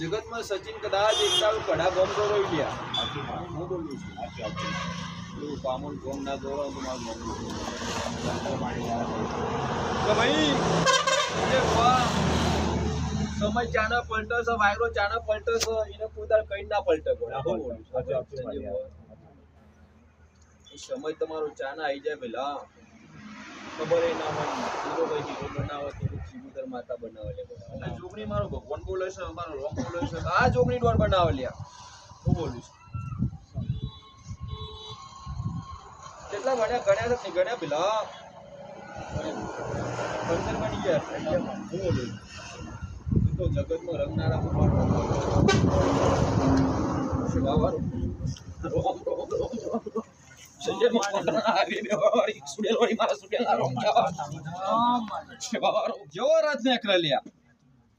જગતમાં સચિન કદાચ એક દાડો કડા ગોમ તો રહી ગયા. હું બોલું છું. સાચું સાચું. એવું પામોલ ગોમ ના દોરાવ તો મારું ગોમ ભાઈ સમય ચાના પલટો છે વાયરો ચાના પલટો છે એને પોતા કઈ ના પલટે સમય તમારો ચાના આવી જાય પેલા. ખબર એ ના હોય. ભાઈ માતા બનાવેલી અને મારો ભગવાન બોલે છે મારો રોમ બોલે છે. આ જોગણી ડોર બનાવેલી લ્યા હું બોલું છું. કેટલા ભણ્યા ગણ્યા છે ગણ્યા પેલા? પંદર બની ગયા. હું બોલું છું. તો જગતમાં રંગનારા ભગવાન શિવાવાળું રોમ રોમ રોમ રોમ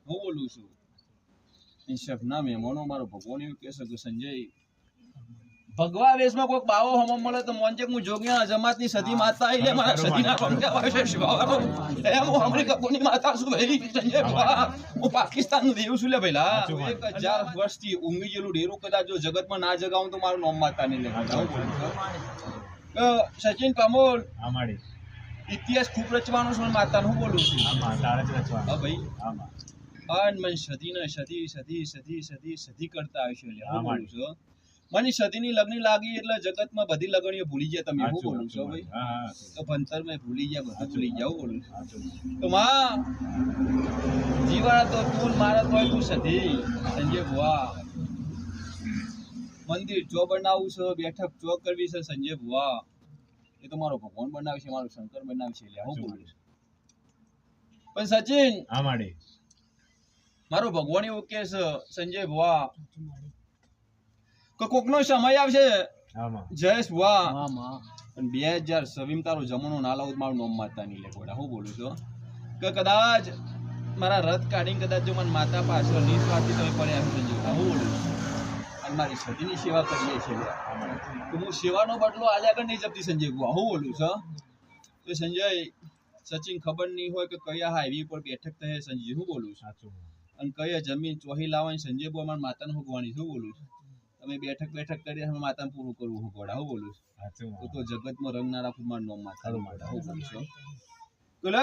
હું બોલું છું. સપના મહેમાનો મારો ભગવાન એવું કહેશે કે સંજય ભગવા વેશમાં કોઈક બાવો હમ મળે તો મોંજે હું જોગિયા જમાતની સતી માતા આવી લે મારા સતીના હોય છે શિવાવાળો એમ હું અમેરિકા કોની માતા છું ભાઈ સંજય હું પાકિસ્તાનનું દેવ છું લે ભઈલા. એક હજાર વર્ષથી ઊંઘી જેલું ડેરું કદાચ જો જગતમાં ના જગાવું તો મારું નોમ માતા નહીં સચિન કમોલ. ઇતિહાસ ખૂબ રચવાનો છે માતાનું હું બોલું છું? હા ભાઈ. હા મન સદી ને સદી સદી સદી સદી સદી કરતા આવ્યું છે બોલું છું મને સતીની લગ્ન લાગી એટલે જગતમાં બધી લગણીઓ ભૂલી ગયા તમે એવું બોલું છો ભાઈ. હા, હા, તો ભણતર મેં ભૂલી ગયા બધું ભૂલી ગયા બોલું તો માં જીવાળા તો તું મારા તો તું સધી. સંજય ભુવા. મંદિર ચો બનાવવું છે બેઠક ચો કરવી છે સંજય ભુવા. એ તો મારો ભગવાન બનાવશે મારો શંકર બનાવશે એટલે હું બોલું પણ સચિન આમાડી. મારો ભગવાન એવું કે છે સંજય ભુવા કે કોકનો સમય આવશે. જયેશ વાહ પણ બે હજાર સવીમ તારો જમણો ના લાવું મારું નોમ માતા નહીં લે ગોડા. હું બોલું છું કે કદાચ મારા રથ કાઢીને કદાચ જો મને માતા પાછળ નિસ્વાર્થી તમે પડ્યા છો સંજય ભુવા, હું બોલું છું. અને મારી સતીની સેવા કરીએ છીએ તો હું સેવાનો બદલો આજે આગળ નહીં જપતી સંજય ગુવા. હું બોલું છું તો સંજય સચિન ખબર નહીં હોય કે કયા હાઈવે પર બેઠક થાય સંજય. હું બોલું છું. અને કયા જમીન ચોહી લાવવાની સંજય બુ મારા માતાને હુકવાની શું બોલું છું. તમે બેઠક બેઠક કરી અમે માતા પૂરું કરવું હું ગોડા હું બોલું છું. હું તો જગતમાં રંગ ના રાખું મારું નામ માતા. હું બોલું છું.